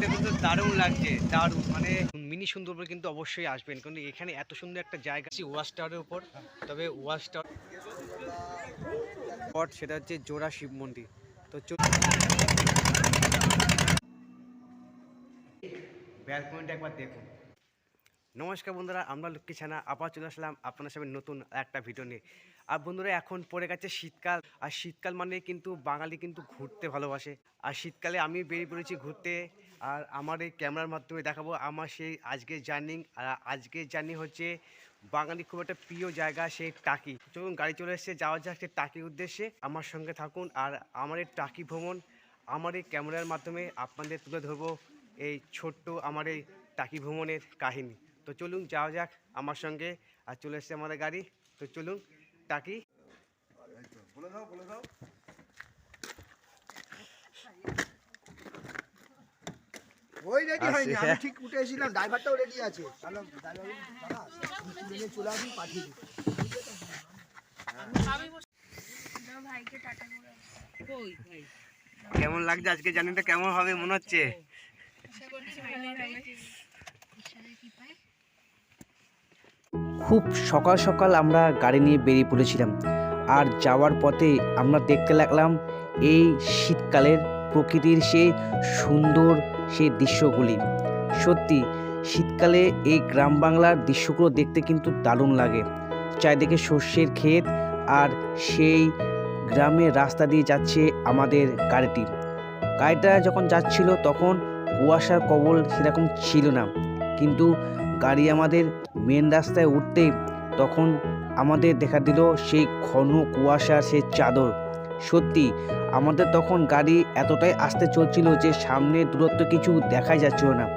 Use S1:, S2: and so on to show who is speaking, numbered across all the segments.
S1: দেখতে কিন্তু দারুণ লাগছে দারুণ। মানে মিনি সুন্দরবন কিন্তু অবশ্যই আসবেন কিন্তু এখানে এত সুন্দর একটা জায়গা আছে ওয়াচ টাওয়ারের উপর তবে ওয়াচ টাওয়ার সেটা হচ্ছে জোড়া শিব মন্দির। তো ব্যাক পয়েন্ট একবার দেখুন। নমস্কার বন্ধুরা আমরা লক্ষ্মী ছানা আবার চলে আসলাম আপনার সামনে নতুন একটা ভিডিও নিয়ে। আর বন্ধুরা এখন পড়ে গেছে শীতকাল আর শীতকাল মানে কিন্তু বাঙালি কিন্তু ঘুরতে ভালোবাসে। আর শীতকালে আমি বেরিয়ে পড়েছি ঘুরতে। আর আমার এই ক্যামেরার মাধ্যমে দেখাবো আমার সেই আজকের জার্নি। আর আজকের জার্নি হচ্ছে বাঙালি খুব একটা প্রিয় জায়গা সেই টাকি। চলুন গাড়ি চলে এসেছে, যাওয়া যাক সেই টাকির উদ্দেশ্যে। আমার সঙ্গে থাকুন আর আমার এই টাকি ভ্রমণ, আমার এই ক্যামেরার মাধ্যমে আপনাদের তুলে ধরবো এই ছোট্ট আমার এই টাকি ভ্রমণের কাহিনী। তো চলুন যাওয়া যাক আমার সঙ্গে, আর চলে এসছে আমাদের গাড়ি। তো চলুন, টাকি।
S2: ওই রেডি হয়নি আমি ঠিক উঠে এসেছিলাম ড্রাইভারটাও রেডি আছে। তাহলে ড্রাইভার চলে আসুন পাঠিয়ে
S3: করে
S1: কেমন লাগছে আজকে জার্নিটা কেমন হবে মনে হচ্ছে? খুব সকাল সকাল আমরা গাড়ি নিয়ে বেরিয়ে পড়েছিলাম। আর যাওয়ার পথে আমরা দেখতে লাগলাম এই শীতকালের প্রকৃতির সে সুন্দর সে দৃশ্যগুলি। সত্যি, শীতকালে এই গ্রাম বাংলার দৃশ্যগুলো দেখতে কিন্তু দারুণ লাগে। চারিদিকে শস্যের ক্ষেত আর সেই গ্রামের রাস্তা দিয়ে যাচ্ছে আমাদের গাড়িটি। গাড়িটা যখন যাচ্ছিল তখন কুয়াশার কবল সেরকম ছিল না। কিন্তু গাড়ি আমাদের মেন রাস্তায় উঠতে তখন আমাদের দেখা দিল সেই ঘন কুয়াশার সেই চাদর। সত্যি, আমাদের তখন গাড়ি এতটাই আস্তে চলছিল যে সামনে দূরত্ব কিছু দেখাই যাচ্ছিল না।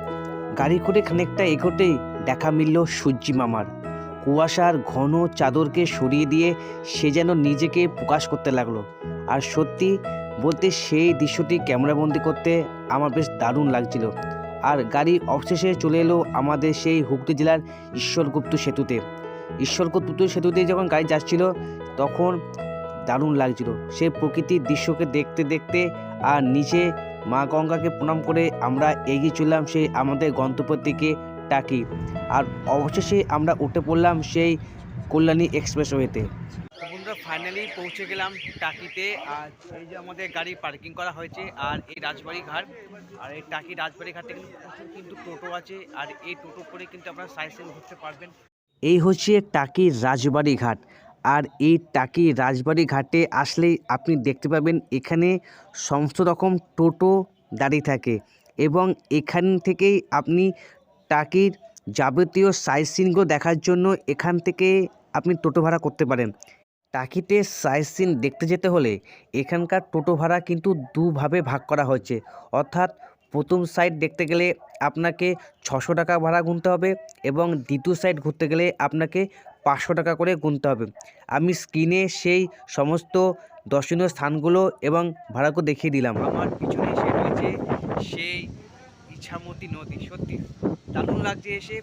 S1: গাড়ি করে খানিকটা এগোতেই দেখা মিলল সূর্যি মামার। কুয়াশার ঘন চাদরকে সরিয়ে দিয়ে সে যেন নিজেকে প্রকাশ করতে লাগল। আর সত্যি বলতে সেই দৃশ্যটি ক্যামেরাবন্দি করতে আমার বেশ দারুণ লাগছিল। আর গাড়ি অবশেষে চলে এলো আমাদের সেই হুগলি জেলার ঈশ্বরগুপ্ত সেতুতে। ঈশ্বরগুপ্ত সেতুতে যখন গাড়ি যাচ্ছিল, তখন দারুণ লাগছিল। সেই প্রকৃতির দৃশ্যকে দেখতে দেখতে আর নিচে মা গঙ্গাকে প্রণাম করে আমরা এগিয়ে চললাম সেই আমাদের গন্তব্যের দিকে টাকি আর অবশেষে আমরা উঠে পড়লাম সেই কল্যাণী এক্সপ্রেসওয়েতে। বন্ধুরা ফাইনালি পৌঁছে গেলাম টাকিতে। আর এই যে আমাদের গাড়ি পার্কিং করা হয়েছে আর এই রাজবাড়ি ঘাট। আর এই টাকি রাজবাড়ি ঘাটে কিন্তু কিন্তু টোটো আছে। আর এই টোটো করে কিন্তু আপনারা সাইসিং ঘুরতে পারবেন। এই হচ্ছে টাকি রাজবাড়ি ঘাট। আর এই টাকি রাজবাড়ি ঘাটে আসলেই আপনি দেখতে পাবেন এখানে সমস্ত রকম টোটো দাঁড়িয়ে থাকে এবং এখান থেকেই আপনি টাকির যাবতীয় সাইট সিনগুলো দেখার জন্য এখান থেকে আপনি টোটো ভাড়া করতে পারেন। টাকিতে সাইট সিন দেখতে যেতে হলে এখানকার টোটো ভাড়া কিন্তু দুভাবে ভাগ করা হয়েছে। অর্থাৎ প্রথম সাইড দেখতে গেলে আপনাকে ছশো টাকা ভাড়া গুনতে হবে এবং দ্বিতীয় সাইড ঘুরতে গেলে আপনাকে পাঁচশো টাকা করে গুনতে হবে। আমি স্ক্রিনে সেই সমস্ত দর্শনীয় স্থানগুলো এবং ভাড়াগুলো দেখিয়ে দিলাম। আমার পিছনে এসে রয়েছে সেই ইছামতি নদী। সত্যি, দারুণ লাগছে এসে।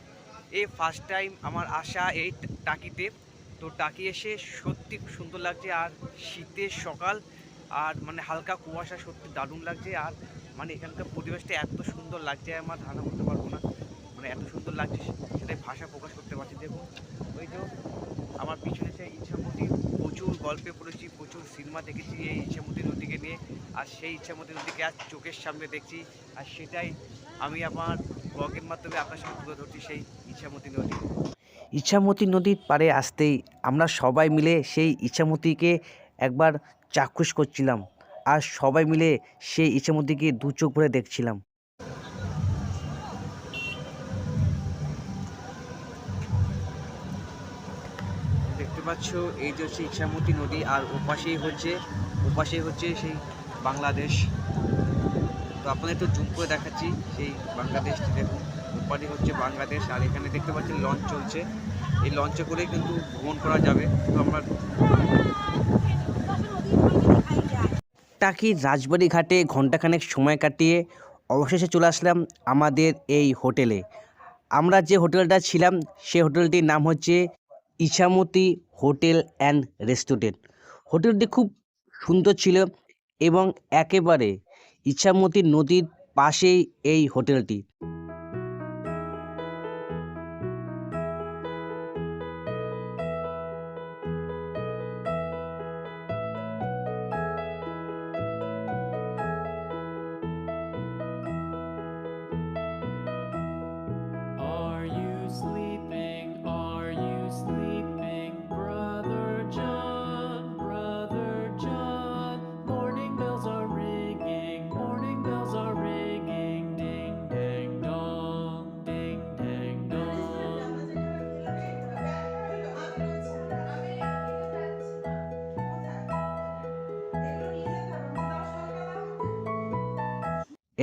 S1: এই ফার্স্ট টাইম আমার আসা এই টাকিতে। তো টাকি এসে সত্যি সুন্দর লাগছে। আর শীতের সকাল, আর মানে হালকা কুয়াশা সত্যি দারুণ লাগছে। আর মানে এখানকার পরিবেশটা এত সুন্দর লাগছে আমার, ধারণা করতে পারব না। মানে এত সুন্দর লাগছে, সেটাই ভাষা প্রকাশ করতে পারছি। দেখুন ওই তো আমার পিছনে সেই ইচ্ছামতি প্রচুর গল্পে পড়েছি, প্রচুর সিনেমা দেখেছি এই ইচ্ছামতি নদীকে নিয়ে। আর সেই ইচ্ছামতি নদীকে আজ চোখের সামনে দেখছি, আর সেটাই আমি আমার ব্লগের মাধ্যমে আপনার সাথে তুলে ধরছি সেই ইচ্ছামতি নদী। ইচ্ছামতি নদীর পারে আসতেই আমরা সবাই মিলে সেই ইচ্ছামতিকে একবার চাক্ষুষ করছিলাম। আর সবাই মিলে সেই ইচ্ছামতিকে দু চোখ ভরে দেখছিলাম। পাচ্ছ, এই যে হচ্ছে ইচ্ছামতি নদী, আর ওপাশেই হচ্ছে ওপাশেই হচ্ছে সেই বাংলাদেশ। তো আপনাদের একটু জুম করে দেখাচ্ছি সেই বাংলাদেশটি। দেখুন, ওপারে হচ্ছে বাংলাদেশ, আর এখানে দেখতে পাচ্ছেন লঞ্চ চলছে। এই লঞ্চে করে কিন্তু ভ্রমণ করা যাবে। তো আমরা টাকি রাজবাড়ি ঘাটে ঘন্টাখানেক সময় কাটিয়ে অবশেষে চলে আসলাম আমাদের এই হোটেলে। আমরা যে হোটেলটা ছিলাম সেই হোটেলটির নাম হচ্ছে ইছামতি হোটেল অ্যান্ড রেস্টুরেন্ট। হোটেলটি খুব সুন্দর ছিল এবং একেবারে ইছামতি নদীর পাশেই এই হোটেলটি।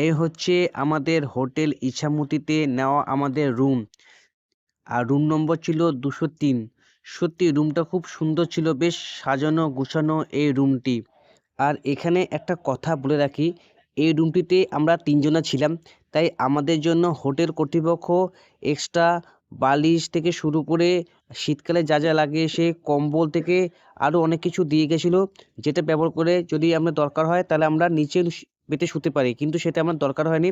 S1: এই হচ্ছে আমাদের হোটেল ইছামতিতে নেওয়া আমাদের রুম। আর রুম নম্বর ছিল দুশো তিন। সত্যি রুমটা খুব সুন্দর ছিল, বেশ সাজানো গুছানো এই রুমটি। আর এখানে একটা কথা বলে রাখি, এই রুমটিতে আমরা তিনজনা ছিলাম, তাই আমাদের জন্য হোটেল কর্তৃপক্ষ এক্সট্রা বালিশ থেকে শুরু করে শীতকালে যা যা লাগে সে কম্বল থেকে আরও অনেক কিছু দিয়ে গেছিল, যেটা ব্যবহার করে যদি আমরা দরকার হয় তাহলে আমরা নিচে পেতে শুতে পারি। কিন্তু সেটা আমার দরকার হয়নি।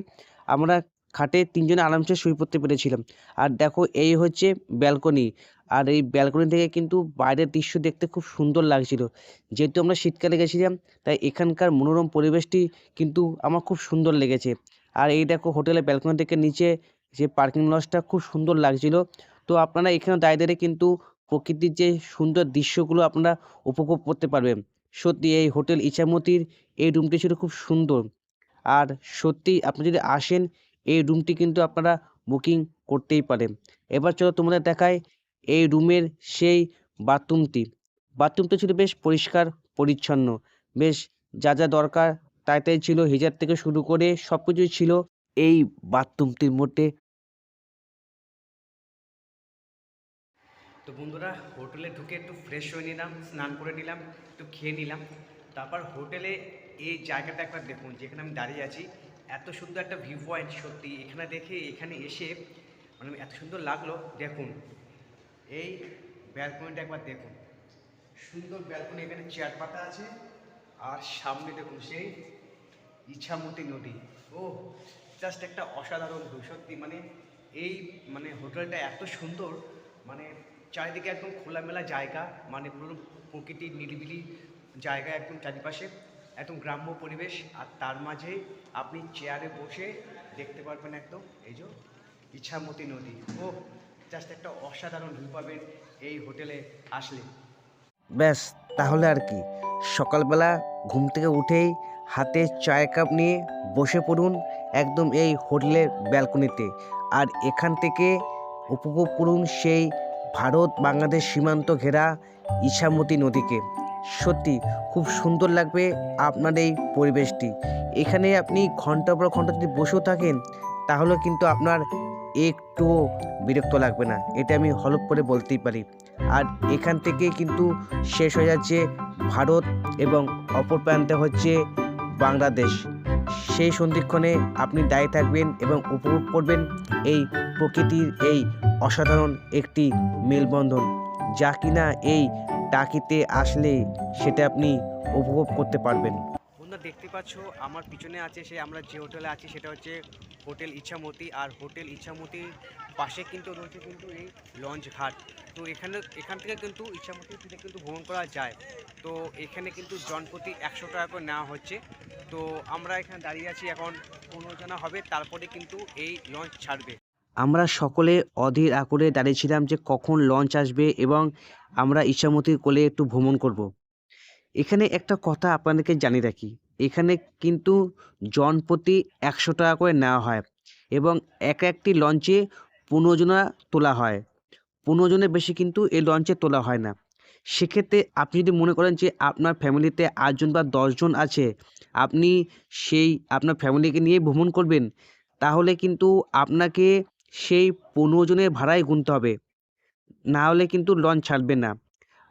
S1: আমরা খাটে তিনজনে আরামসে শুয়ে পড়তে পেরেছিলাম। আর দেখো, এই হচ্ছে ব্যালকনি আর এই ব্যালকনি থেকে কিন্তু বাইরের দৃশ্য দেখতে খুব সুন্দর লাগছিল। যেহেতু আমরা শীতকালে গেছিলাম, তাই এখানকার মনোরম পরিবেশটি কিন্তু আমার খুব সুন্দর লেগেছে। আর এই দেখো হোটেলের ব্যালকনি থেকে নিচে যে পার্কিং লজটা খুব সুন্দর লাগছিল। তো আপনারা এখানে দাঁড়িয়ে কিন্তু প্রকৃতির যে সুন্দর দৃশ্যগুলো আপনারা উপভোগ করতে পারবেন। সত্যি এই হোটেল ইছামতির এই রুমটি ছিল খুব সুন্দর। আর সত্যি আপনি যদি আসেন, এই রুমটি কিন্তু আপনারা বুকিং করতেই পারেন। এবার চলো তোমাদের দেখায় এই রুমের সেই বাথরুমটি। বাথরুমটা ছিল বেশ পরিষ্কার, পরিচ্ছন্ন। বেশ যা যা দরকার তাই তাই ছিল। হিজার থেকে শুরু করে সব কিছুই ছিল এই বাথরুমটির মধ্যে। বন্ধুরা, হোটেলে ঢুকে একটু ফ্রেশ হয়ে নিলাম, স্নান করে নিলাম, একটু খেয়ে নিলাম। তারপর হোটেলে এই জায়গাটা একবার দেখুন, যেখানে আমি দাঁড়িয়ে আছি। এত সুন্দর একটা ভিউ পয়েন্ট সত্যি। এখানে দেখে, এখানে এসে মানে এত সুন্দর লাগল। দেখুন, এই ব্যালকনিটা একবার দেখুন। সুন্দর ব্যালকনি এখানে চেয়ার পাতা আছে। আর সামনে দেখুন, সেই ইছামতি নদী। ও জাস্ট একটা অসাধারণ সত্যি। মানে এই মানে হোটেলটা এত সুন্দর মানে চারিদিকে একদম খোলামেলা জায়গা মানে পুরো প্রকৃতির নিরিবিলি জায়গা একদম চারিপাশে, একদম গ্রাম্য পরিবেশ। আর তার মাঝে আপনি চেয়ারে বসে দেখতে পারবেন একদম এই যে ইছামতি নদী। ও জাস্ট একটা অসাধারণ ভিউ পাবেন এই হোটেলে আসলে। ব্যাস, তাহলে আর কি। সকালবেলা ঘুম থেকে উঠেই হাতে চায়ের কাপ নিয়ে বসে পড়ুন একদম এই হোটেলের ব্যালকনিতে আর এখান থেকে উপভোগ করুন সেই ভারত, বাংলাদেশ সীমান্ত ঘেরা ইছামতি নদীকে। সত্যি, খুব সুন্দর লাগবে আপনার এই পরিবেশটি। এখানে আপনি ঘণ্টার পর ঘণ্টা যদি বসেও থাকেন, তাহলে কিন্তু আপনার একটুও বিরক্ত লাগবে না। এটা আমি হলপ করে বলতেই পারি। আর এখান থেকে কিন্তু শেষ হয়ে যাচ্ছে ভারত এবং অপর প্রান্তে হচ্ছে বাংলাদেশ। সেই সন্ধিক্ষণে আপনি দায়ী থাকবেন এবং উপভোগ করবেন এই প্রকৃতির এই অসাধারণ একটি মেলবন্ধন, যা কিনা এই টাকিতে আসলে সেটা আপনি উপভোগ করতে পারবেন। বন্ধুরা, দেখতে পাচ্ছ, আমার পিছনে আছে সে, আমরা যে হোটেলে আছি সেটা হচ্ছে হোটেল ইচ্ছামতি, আর হোটেল ইচ্ছামতির পাশে কিন্তু রয়েছে কিন্তু এই লঞ্চ ঘাট। তো এখানে, এখান থেকে কিন্তু ইচ্ছামতি থেকে কিন্তু ভ্রমণ করা যায়। তো এখানে কিন্তু জনপ্রতি একশো টাকা করে নেওয়া হচ্ছে। তো আমরা এখানে দাঁড়িয়ে আছি, এখন পনেরো জানা হবে, তারপরে কিন্তু এই লঞ্চ ছাড়বে। আমরা সকলে অধীর আকুরে দাঁড়িয়েছিলাম যে কখন লঞ্চ আসবে এবং আমরা ইচ্ছামতির কোলে একটু ভ্রমণ করব। এখানে একটা কথা আপনাদেরকে জানিয়ে রাখি। এখানে কিন্তু জনপ্রতি একশো টাকা করে নেওয়া হয় এবং এক একটি লঞ্চে পনেরো জনা তোলা হয়। পনেরো জনের বেশি কিন্তু এই লঞ্চে তোলা হয় না। সেক্ষেত্রে আপনি যদি মনে করেন যে আপনার ফ্যামিলিতে আটজন বা দশজন আছে, আপনি সেই আপনার ফ্যামিলিকে নিয়ে ভ্রমণ করবেন, তাহলে কিন্তু আপনাকে সেই পনেরো জনের ভাড়াই গুনতে হবে। না হলে কিন্তু লঞ্চ ছাড়বে না।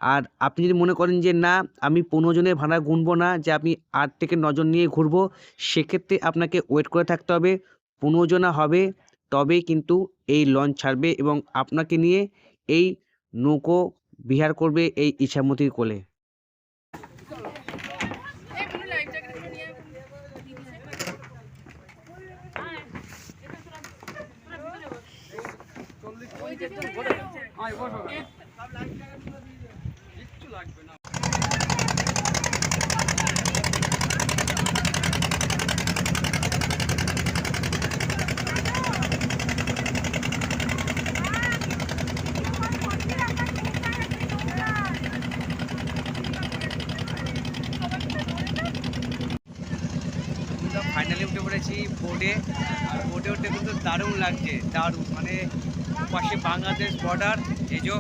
S1: আর আপনি যদি মনে করেন যে, না, আমি পনেরো জনের ভাড়া গুনবো না, যে আমি আট থেকে নজন নিয়ে ঘুরবো, সেক্ষেত্রে আপনাকে ওয়েট করে থাকতে হবে। পনেরো জনা হবে, তবেই কিন্তু এই লঞ্চ ছাড়বে এবং আপনাকে নিয়ে এই নৌকো বিহার করবে এই ইছামতির কোলে
S3: এই বলে লাইভ জ্যাকেট নিয়ে
S4: ফাইনালি উঠে পড়েছি বোর্ডে আর বোর্ডে উঠে কিন্তু দারুণ লাগছে, দারুণ। মানে পাশে বাংলাদেশ বর্ডার এই যে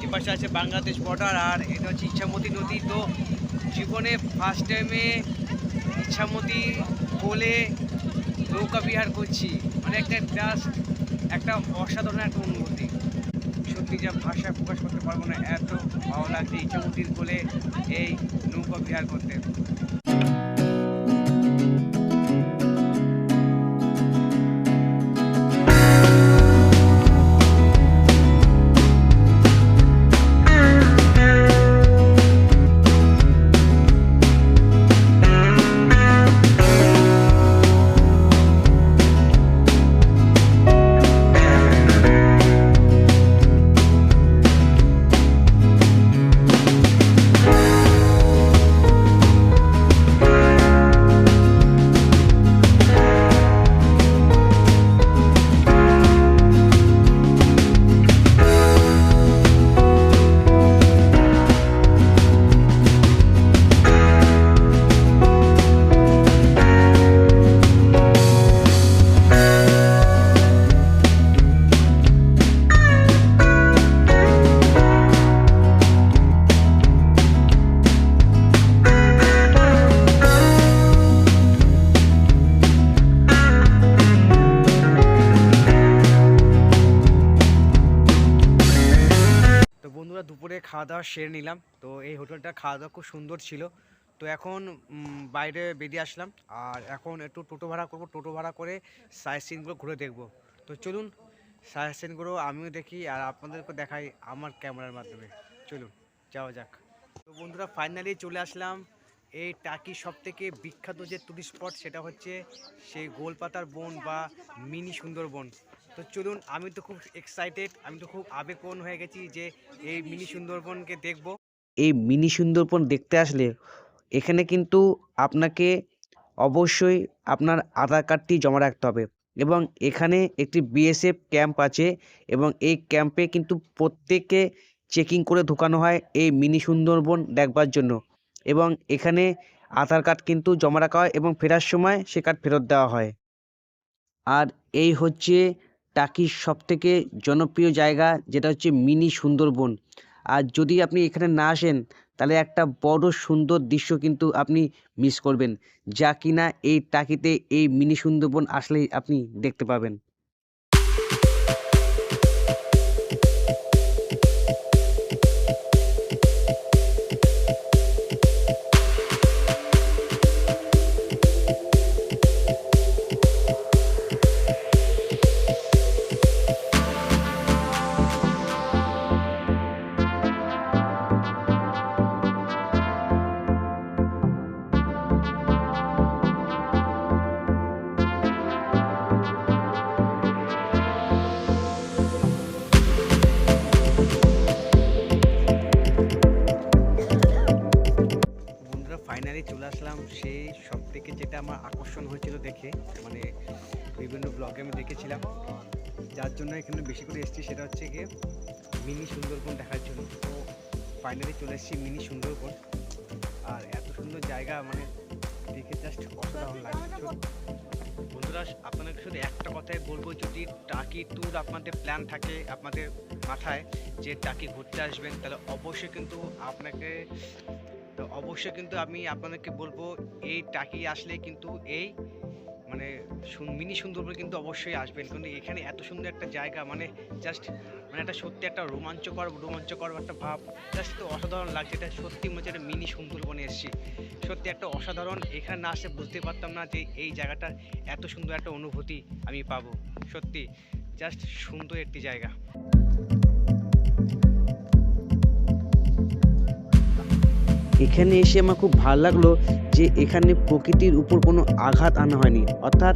S4: যে আছে বাংলাদেশ বর্ডার আর এটা হচ্ছে ইচ্ছামতি নদী। তো জীবনে ফার্স্ট টাইমে ইচ্ছামতি বলে নৌকা বিহার করছি। মানে একটা জাস্ট একটা অসাধারণ একটা অনুভূতি। সত্যি যা ভাষায় প্রকাশ করতে পারব না, এত ভালো লাগছে ইচ্ছামতির বলে এই নৌকা বিহার করতে। খাওয়া দাওয়া সেরে নিলাম। তো এই হোটেলটা খাওয়া দাওয়া খুব সুন্দর ছিল। তো এখন বাইরে বেরিয়ে আসলাম। আর এখন একটু টোটো ভাড়া করব। টোটো ভাড়া করে সাইট সিনগুলো ঘুরে দেখব। তো চলুন সাইট সিনগুলো আমিও দেখি আর আপনাদেরকে দেখাই আমার ক্যামেরার মাধ্যমে। চলুন, যাওয়া যাক। তো বন্ধুরা ফাইনালি চলে আসলাম। এই টাকি সব থেকে বিখ্যাত যে টুরিস্ট স্পট সেটা হচ্ছে সেই গোলপাতার বন বা মিনি সুন্দরবন। তো চলুন, আমি তো খুব এক্সাইটেড আমি তো খুব আবেগন হয়ে গেছি যে এই মিনি সুন্দরবনকে দেখব। এই মিনি সুন্দরবন দেখতে আসলে এখানে কিন্তু আপনাকে অবশ্যই আপনার আধার কার্ডটি জমা রাখতে হবে এবং এখানে একটি বিএসএফ ক্যাম্প আছে এবং এই ক্যাম্পে কিন্তু প্রত্যেককে চেকিং করে ঢোকানো হয় এই মিনি সুন্দরবন দেখবার জন্য এবং এখানে আধার কার্ড কিন্তু জমা রাখা হয় এবং ফেরার সময় সে কার্ড ফেরত দেওয়া হয়। আর এই হচ্ছে টাকির সবথেকে জনপ্রিয় জায়গা, যেটা হচ্ছে মিনি সুন্দরবন। আর যদি আপনি এখানে না আসেন, তাহলে একটা বড় সুন্দর দৃশ্য কিন্তু আপনি মিস করবেন, যা কিনা এই টাকিতে এই মিনি সুন্দরবন আসলেই আপনি দেখতে পাবেন। থাকে আপনাদের মাথায় যে টাকি ঘুরতে আসবেন, তাহলে অবশ্যই কিন্তু আপনাকে, তো অবশ্যই কিন্তু আমি আপনাদেরকে বলব, এই টাকি আসলে কিন্তু এই মানে মিনি সুন্দরবন কিন্তু অবশ্যই আসবেন। কিন্তু এখানে এত সুন্দর একটা জায়গা মানে জাস্ট মানে একটা সত্যি একটা রোমাঞ্চকর রোমাঞ্চকর একটা ভাব জাস্ট তো অসাধারণ লাগছে। এটা সত্যি মনে একটা মিনি সুন্দরবনে এসেছি। সত্যি একটা অসাধারণ, এখানে না আসলে বুঝতে পারতাম না যে এই জায়গাটা এত সুন্দর একটা অনুভূতি আমি পাবো, সত্যি। জাস্ট সুন্দর একটি জায়গা। এখানে এসে আমার খুব ভালো লাগল যে এখানে প্রকৃতির উপর কোনো আঘাত আনা হয়নি। অর্থাৎ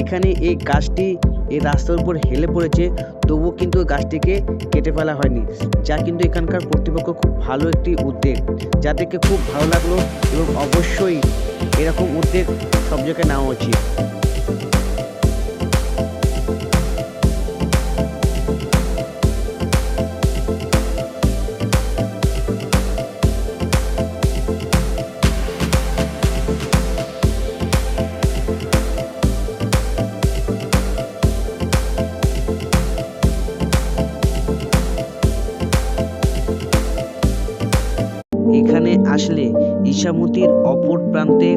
S4: এখানে এই গাছটি
S1: এই রাস্তার উপর হেলে পড়েছে, তবুও কিন্তু গাছটিকে কেটে ফেলা হয়নি, যা কিন্তু এখানকার কর্তৃপক্ষ খুব ভালো একটি উদ্যোগ, যা দেখে খুব ভালো লাগল এবং অবশ্যই এরকম উদ্যোগ সব জায়গায় নেওয়া উচিত। আসলে ইসামতির অপর প্রান্তে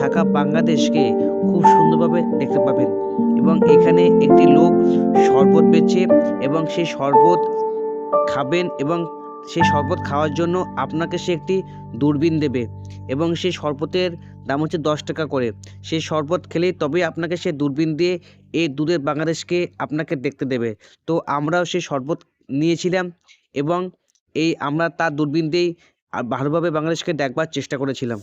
S1: থাকা বাংলাদেশকে খুব সুন্দরভাবে দেখতে পাবেন। এবং এখানে একটি লোক শরবত বেচে এবং সেই শরবত খাবেন এবং সেই শরবত খাওয়ার জন্য আপনাকে সে একটি দূরবীন দেবে এবং সেই শরবতের দাম হচ্ছে দশ টাকা করে। সেই শরবত খেলেই তবেই আপনাকে সে দূরবীন দিয়ে এই দূরের বাংলাদেশকে আপনাকে দেখতে দেবে। তো আমরাও সেই শরবত নিয়েছিলাম এবং এই আমরা তার দূরবীন দিয়েই আর ভালোভাবে বাংলাদেশকে দেখবার চেষ্টা করেছিলাম।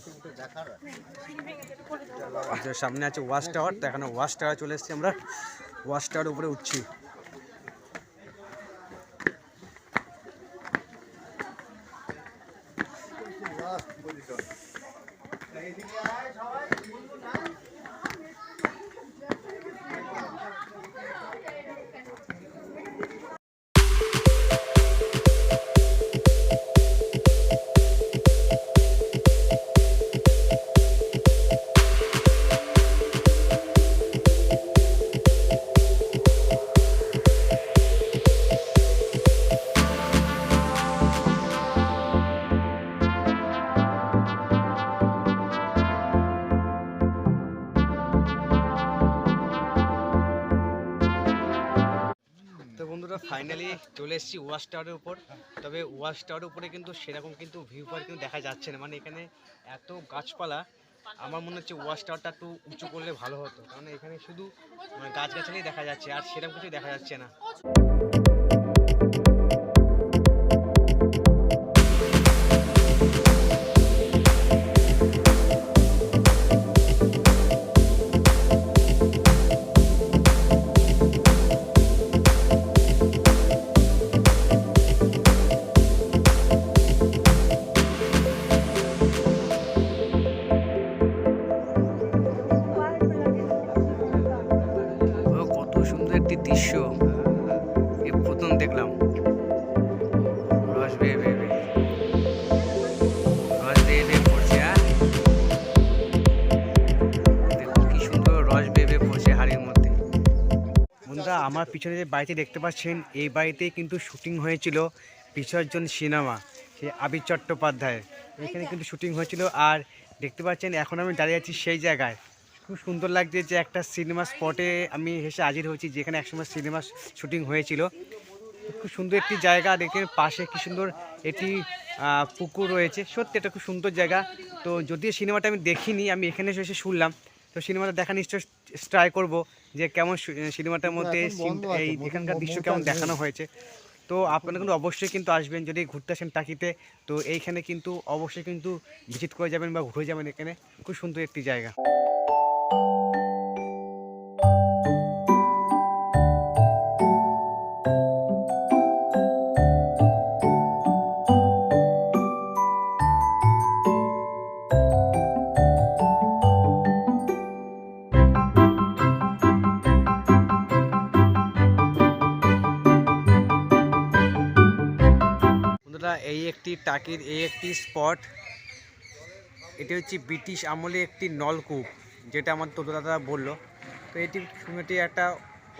S4: যে সামনে আছে ওয়াশ টাওয়ার তো এখানে ওয়াশ টাওয়ার চলে এসেছি আমরা। ওয়াশ টাওয়ার উপরে উঠছি। এসেছি ওয়াশ টাওয়ারের উপর। তবে ওয়াচ টাওয়ারের উপরে কিন্তু সেরকম কিন্তু ভিউ পয়েন্ট কিন্তু দেখা যাচ্ছে না। মানে এখানে এত গাছপালা, আমার মনে হচ্ছে ওয়াচ টাওয়ারটা একটু উঁচু করলে ভালো হতো। কারণ এখানে শুধু মানে গাছগাছালি দেখা যাচ্ছে আর সেরকম কিছু দেখা যাচ্ছে না। পিছনে যে বাড়িটি দেখতে পাচ্ছেন, এই বাড়িতেই কিন্তু শুটিং হয়েছিল বিসর্জন সিনেমা সে আবির চট্টোপাধ্যায়ের। এখানে কিন্তু শুটিং হয়েছিল আর দেখতে পাচ্ছেন, এখন আমি দাঁড়িয়ে আছি সেই জায়গায়। খুব সুন্দর লাগছে যে একটা সিনেমা স্পটে আমি এসে হাজির হয়েছি, যেখানে একসময় সিনেমা শুটিং হয়েছিল। খুব সুন্দর একটি জায়গা, দেখেন পাশে কি সুন্দর একটি পুকুর রয়েছে। সত্যি এটা খুব সুন্দর জায়গা। তো যদিও সিনেমাটা আমি দেখিনি, আমি এখানে এসে শুনলাম। তো সিনেমাটা দেখা নিশ্চয় ট্রাই করব যে কেমন সিনেমাটার মধ্যে এই এখানকার দৃশ্য কেমন দেখানো হয়েছে। তো আপনারা কিন্তু অবশ্যই কিন্তু আসবেন যদি ঘুরতে আসেন টাকিতে তো এইখানে কিন্তু অবশ্যই কিন্তু ভিজিট করে যাবেন বা ঘুরে যাবেন এখানে। খুব সুন্দর একটি জায়গা। একটি এই একটি স্পট, এটি হচ্ছে ব্রিটিশ আমলে একটি নলকূপ, যেটা আমার দাদা বলল। তো এটি শুনেটি একটা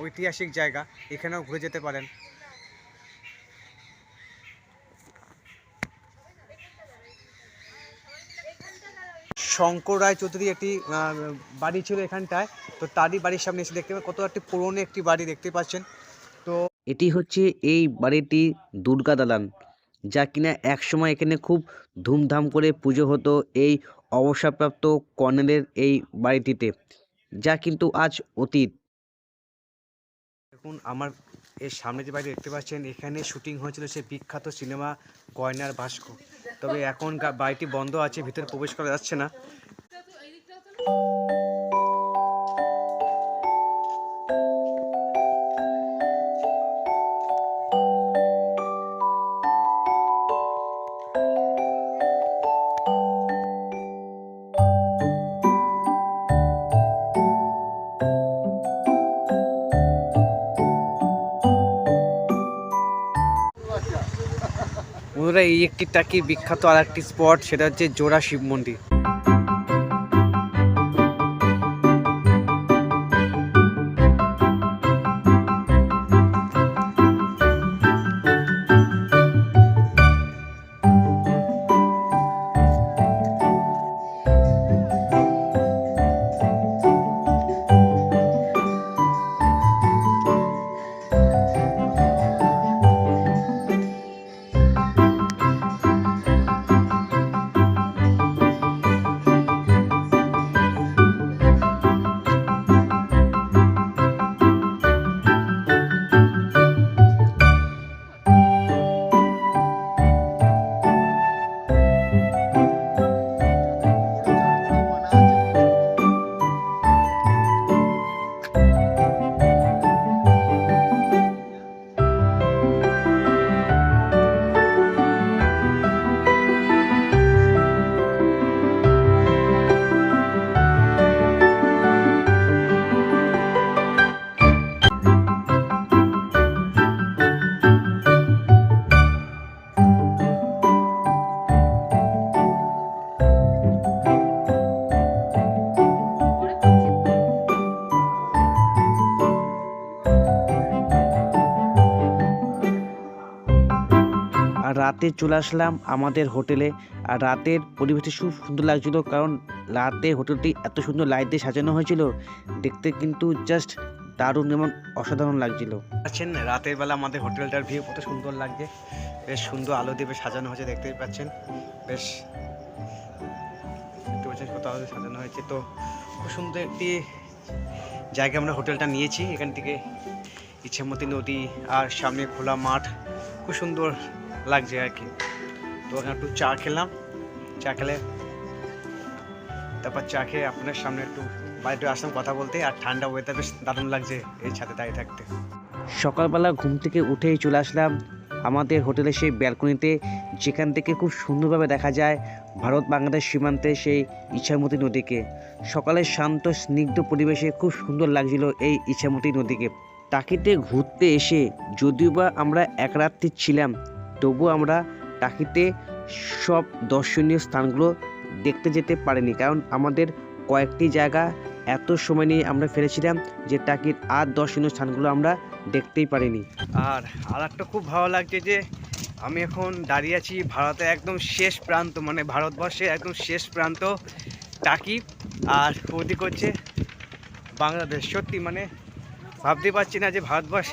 S4: ঐতিহাসিক জায়গা, এখানেও ঘুরে যেতে পারেন। শঙ্কর রায় চৌধুরী একটি বাড়ি ছিল এখানটায়। তো তারই বাড়ির সামনে এসে দেখতে পাবেন, কত একটি পুরনো একটি বাড়ি দেখতে পাচ্ছেন। তো
S1: এটি হচ্ছে এই বাড়িটি দুর্গা দালান যা কিনা একসময় এখানে খুব ধুমধাম করে পুজো হতো এই অবসরপ্রাপ্ত কর্নেলের এই বাড়িটিতে, যা কিন্তু আজ অতীত।
S4: দেখুন, আমার এর সামনে যে বাড়ি দেখতে পাচ্ছেন, এখানে শুটিং হয়েছিল সে বিখ্যাত সিনেমা গয়নার ভাস্কর। তবে এখন বাড়িটি বন্ধ আছে, ভিতরে প্রবেশ করা যাচ্ছে না। বন্ধুরা এই একটি টাকি বিখ্যাত আর একটি স্পট সেটা হচ্ছে জোড়া শিব মন্দির।
S1: রাতে চলে আসলাম আমাদের হোটেলে। আর রাতের পরিবেশটি খুব সুন্দর লাগছিল কারণ রাতে হোটেলটি এত সুন্দর লাইট দিয়ে সাজানো হয়েছিল, দেখতে কিন্তু জাস্ট দারুণ এবং অসাধারণ লাগছিল।
S4: পাচ্ছেন রাতের বেলা আমাদের হোটেলটার ভিউ কত সুন্দর লাগছে। বেশ সুন্দর আলো দিয়ে সাজানো হয়েছে, দেখতেই পাচ্ছেন। বেশ দেখতে কত আলো সাজানো হয়েছে। তো খুব সুন্দর একটি জায়গায় আমরা হোটেলটা নিয়েছি। এখান থেকে ইচ্ছামতি নদী আর সামনে খোলা মাঠ, খুব সুন্দর লাগছে আর কি। তো ওখানে একটু চা খেলাম। চা খেলে তারপর চা খেয়ে আপনার সামনে একটু বাইরে আসলাম কথা বলতে। আর ঠান্ডা ওয়েদার বেশ দারুণ লাগছে এই ছাদে দাঁড়িয়ে থাকতে।
S1: সকালবেলা ঘুম থেকে উঠেই চলে আসলাম আমাদের হোটেলের সেই ব্যালকনিতে, যেখান থেকে খুব সুন্দরভাবে দেখা যায় ভারত বাংলাদেশ সীমান্তে সেই ইছামতি নদীকে। সকালের শান্ত, স্নিগ্ধ পরিবেশে খুব সুন্দর লাগছিল এই ইছামতি নদীকে। টাকিতে ঘুরতে এসে যদিও বা আমরা এক রাত্রি ছিলাম তবু আমরা টাকিতে সব দর্শনীয় স্থানগুলো দেখতে যেতে পারিনি, কারণ আমাদের কয়েকটি জায়গা এত সময় নিয়ে আমরা ফেলেছিলাম যে টাকির আর দর্শনীয় স্থানগুলো আমরা দেখতেই পারিনি।
S4: আর আর একটা খুব ভালো লাগছে যে আমি এখন দাঁড়িয়ে আছি ভারতের একদম শেষ প্রান্ত মানে ভারতবর্ষের একদম শেষ প্রান্ত টাকি আর ওদিক হচ্ছে বাংলাদেশ। সত্যি মানে ভাবতে পারছি না যে ভারতবর্ষ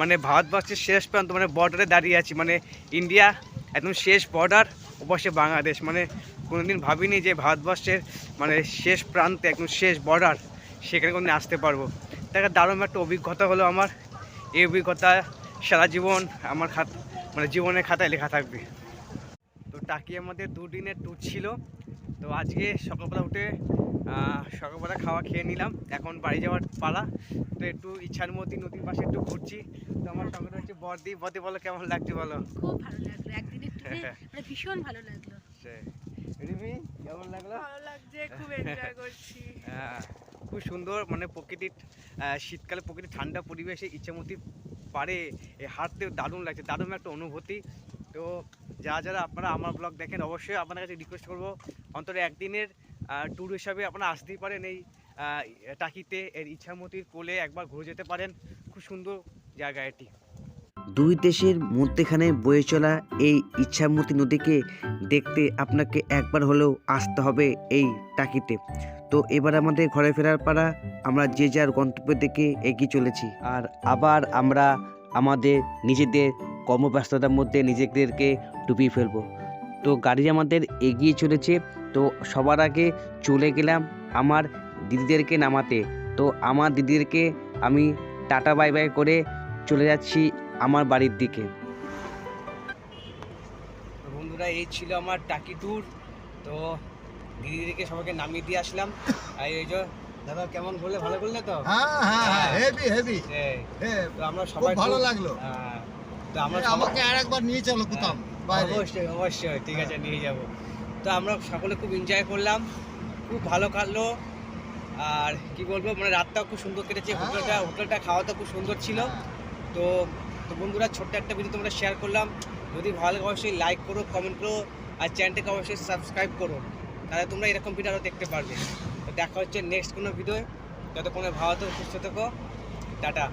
S4: মানে ভারতবর্ষের শেষ প্রান্ত মানে বর্ডারে দাঁড়িয়ে আছি। মানে ইন্ডিয়া একদম শেষ বর্ডার অবশ্যই বাংলাদেশ। মানে কোনোদিন ভাবিনি যে ভারতবর্ষের মানে শেষ প্রান্তে একদম শেষ বর্ডার সেখানে কোনোদিন আসতে পারব। দেখা দারুণ একটা অভিজ্ঞতা হলো আমার। এই অভিজ্ঞতা সারা জীবন আমার খাত মানে জীবনের খাতায় লেখা থাকবে। তো টাকি আমাদের দুদিনের ট্যুর ছিল। তো আজকে সকালবেলা উঠে আহ, সকালবেলা খাওয়া খেয়ে নিলাম। এখন বাড়ি যাওয়ার পালা। তো একটু ইচ্ছার মধ্যে নদীর পাশে একটু ঘুরছি। তো আমার সঙ্গে হচ্ছে বর্দি বর্দি বলো কেমন লাগছে বলো?
S3: খুব ভালো লাগল। একদিনের ট্যুরে মানে ভীষণ ভালো লাগল।
S4: রিমি কেমন লাগল?
S3: ভালো লাগছে খুব এনজয় করছি।
S4: হ্যাঁ, খুব সুন্দর মানে প্রকৃতির শীতকালে প্রকৃতির ঠান্ডা পরিবেশে ইচ্ছামতি পারে এই হাঁটতে দারুণ লাগছে। দারুণ একটা অনুভূতি। তো যারা যারা আপনারা আমার ব্লগ দেখেন, অবশ্যই আপনার কাছে রিকোয়েস্ট করব, অন্তত একদিনের ট্যুর হিসাবে আপনারা আসতেই পারেন এই টাকিতে, এর ইচ্ছামতির কোলে একবার ঘুরে যেতে পারেন। খুব সুন্দর জায়গা এটি।
S1: দুই দেশের মধ্যেখানে বয়ে চলা এই ইচ্ছামতি নদীকে দেখতে আপনাকে একবার হলেও আসতে হবে এই টাকিতে। তো এবার আমাদের ঘরে ফেরার পাড়া আমরা যে যার গন্তব্যের দিকে এগিয়ে চলেছি। আর আবার আমরা আমাদের নিজেদের কর্মব্যস্ততার মধ্যে নিজেদেরকে ডুবিয়ে ফেলব। তো গাড়ি আমাদের এগিয়ে চলেছে তো সবার আগে চলে গেলাম আমার দিদিদেরকে নামাতে। তো আমার দিদিদেরকে আমি টাটা বাই বাই করে চলে যাচ্ছি আমার বাড়ির দিকে।
S4: বন্ধুরা এই ছিল আমার টাকি ট্যুর তো দিদিদেরকে সবাইকে নামিয়ে দিয়ে আসলাম। আর এই যে দাদা কেমন করলে ভালো করলে তো?
S2: হ্যাঁ হ্যাঁ হ্যাঁ হেভি হেভি
S4: সেই। তো আমরা সবাই
S2: ভালো লাগল।
S4: হ্যাঁ, তো আমরা
S2: আমাকে আর একবার নিয়ে চলো কোথাও
S4: অবশ্যই অবশ্যই ঠিক আছে নিয়ে যাব। তো আমরা সকলে খুব এনজয় করলাম খুব ভালো কাটলো। আর কি বলব মানে রাতটাও খুব সুন্দর কেটেছে
S2: হ্যাঁ।
S4: হোটেলটা হোটেলটা খাওয়াটা খুব সুন্দর ছিল। তো তো বন্ধুরা ছোট্ট একটা ভিডিও তোমরা শেয়ার করলাম। যদি ভালো লাগে অবশ্যই লাইক করো কমেন্ট করো আর চ্যানেলটাকে অবশ্যই সাবস্ক্রাইব করো। তাহলে তোমরা এরকম ভিডিও আরও দেখতে পারবে। তো দেখা হচ্ছে নেক্সট কোনো ভিডিও যতক্ষণে ভালো থেকো সুস্থ থেকো। টাটা।